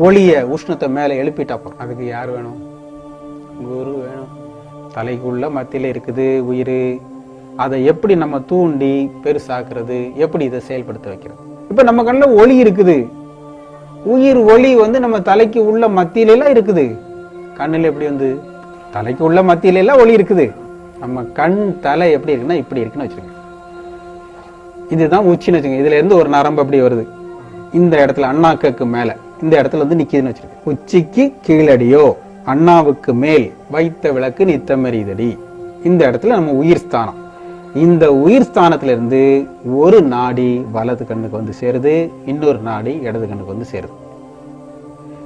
ஒளிய உஷ்ணத்தை மேலே எழுப்பிட்டாப்போம் அதுக்கு யார் வேணும்? குரு வேணும். தலைக்குள்ள மத்தியில் இருக்குது உயிர். அதை எப்படி நம்ம தூண்டி பெருசாக்குறது? எப்படி இதை செயல்படுத்த வைக்கிறது? இப்போ நம்ம கண்ணில் ஒளி இருக்குது. உயிர் ஒளி வந்து நம்ம தலைக்கு உள்ள மத்தியிலலாம் இருக்குது. கண்ணில் எப்படி வந்து? தலைக்கு உள்ள மத்தியிலெல்லாம் ஒளி இருக்குது. நம்ம கண் தலை எப்படி இருக்குன்னா இப்படி இருக்குன்னு வச்சுக்கோங்க. இதுதான் உச்சின்னு வச்சுக்கோங்க. இதுல இருந்து ஒரு நரம்பு அப்படி வருது. இந்த இடத்துல அண்ணாக்கக்கு மேலே. இந்த இடத்துல வந்து நிற்கிதுன்னு வச்சிருக்கேன் உச்சிக்கு கீழடியோ அண்ணாவுக்கு மேல் வைத்த விளக்கு நித்தமெறிதடி. இந்த இடத்துல நம்ம உயிர் ஸ்தானம். இந்த உயிர் ஸ்தானத்துல இருந்து ஒரு நாடி வலது கண்ணுக்கு வந்து சேருது இன்னொரு நாடி இடது கண்ணுக்கு வந்து சேருது.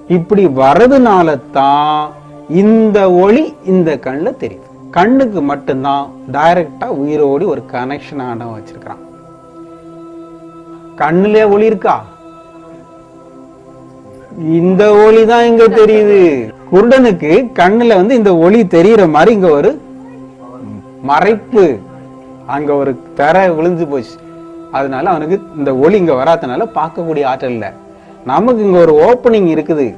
இப்படி வர்றதுனால தான் இந்த ஒளி இந்த கண்ணில் தெரியுது. கண்ணுக்கு மட்டும்தான் டைரக்டா உயிரோடி ஒரு கனெக்ஷன் ஆன வச்சிருக்கிறான். கண்ணுல ஒளி இருக்கா? இந்த ஒளி தான் இங்க தெரியுது. குருடனுக்கு கண்ணுல வந்து இந்த ஒளி தெரியுற மாதிரி இங்க ஒரு மறைப்பு அங்க ஒரு தர விழுந்து போச்சு. அதனால அவனுக்கு இந்த ஒளி இங்க வராதனால பார்க்கக்கூடிய ஆற்றல் இல்லை. நமக்கு இங்க ஒரு ஓப்பனிங் இருக்குது.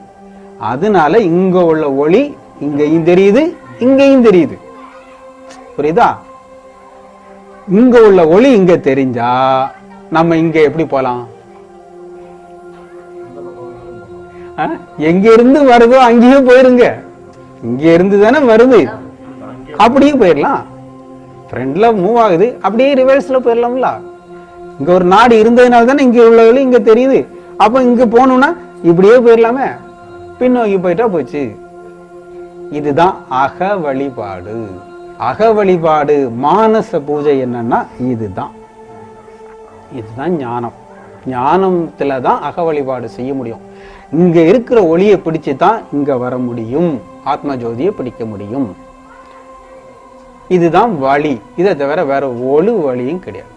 அதனால இங்க உள்ள ஒளி இங்கேயும் தெரியுது இங்கேயும் தெரியுது. புரியுதா? இங்க உள்ள ஒளி இங்க தெரிஞ்சா நம்ம இங்க எப்படி போலாம்? எங்க இருந்து வருதோ அங்கேயே போயிருங்க. இங்க இருந்து தானே வருது. அப்படியே போயிடலாம் ஃப்ரெண்ட்ல மூவ் ஆகுது. அப்படியே ரிவர்ஸ்ல போயிடலாம்ல இங்க ஒரு நாடு இருந்ததுனால தானே இங்க உள்ள இங்க தெரியுது. அப்ப இங்க போகணும்னா இப்படியே போயிடலாமே பின்னோக்கி போயிட்டா போச்சு. இதுதான் அக வழிபாடு. அக வழிபாடு மானச பூஜை என்னன்னா இதுதான். இதுதான் ஞானம். ஞானத்தில் தான் அக வழிபாடு செய்ய முடியும். இங்கே இருக்கிற ஒளியை பிடிச்சு தான் இங்கே வர முடியும். ஆத்ம ஜோதியை பிடிக்க முடியும். இதுதான் வழி. இதை தவிர வேற ஒழு வழியும் கிடையாது.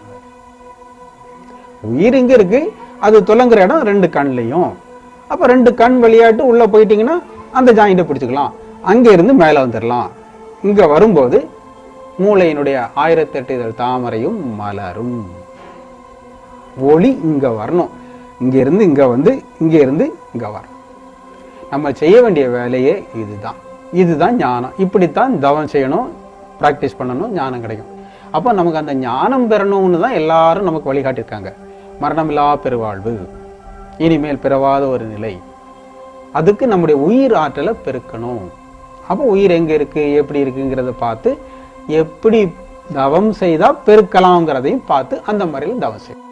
உயிர் இங்க இருக்கு. அது துலங்குற இடம் ரெண்டு கண்லையும் அப்ப ரெண்டு கண் விளையாட்டு உள்ள போயிட்டீங்கன்னா அந்த ஜாயிண்ட்டை பிடிச்சுக்கலாம். அங்க இருந்து மேல வந்துடலாம் இங்க வரும்போது மூளையினுடைய ஆயிரத்தெட்டு இதழ் தாமரையும் மலரும். ஒளி இங்க வரணும். இங்கேருந்து இங்கே இங்க வந்து இங்கேருந்து இருந்து இங்க வரணும். நம்ம செய்ய வேண்டிய வேலையே இதுதான். இதுதான் ஞானம். இப்படித்தான் தவம் செய்யணும் ப்ராக்டிஸ் பண்ணணும் ஞானம் கிடைக்கும். அப்போ நமக்கு அந்த ஞானம் பெறணும்னு தான் எல்லாரும் நமக்கு வழிகாட்டியிருக்காங்க. மரணமில்லா பெருவாழ்வு. இனிமேல் பிறவாத ஒரு நிலை. அதுக்கு நம்முடைய உயிர் ஆற்றலை பெருக்கணும். அப்போ உயிர் எங்கே இருக்கு எப்படி இருக்குங்கிறத பார்த்து எப்படி தவம் செய்தால் பெருக்கலாம்ங்கிறதையும் பார்த்து அந்த முறையில் தவம் செய்யும்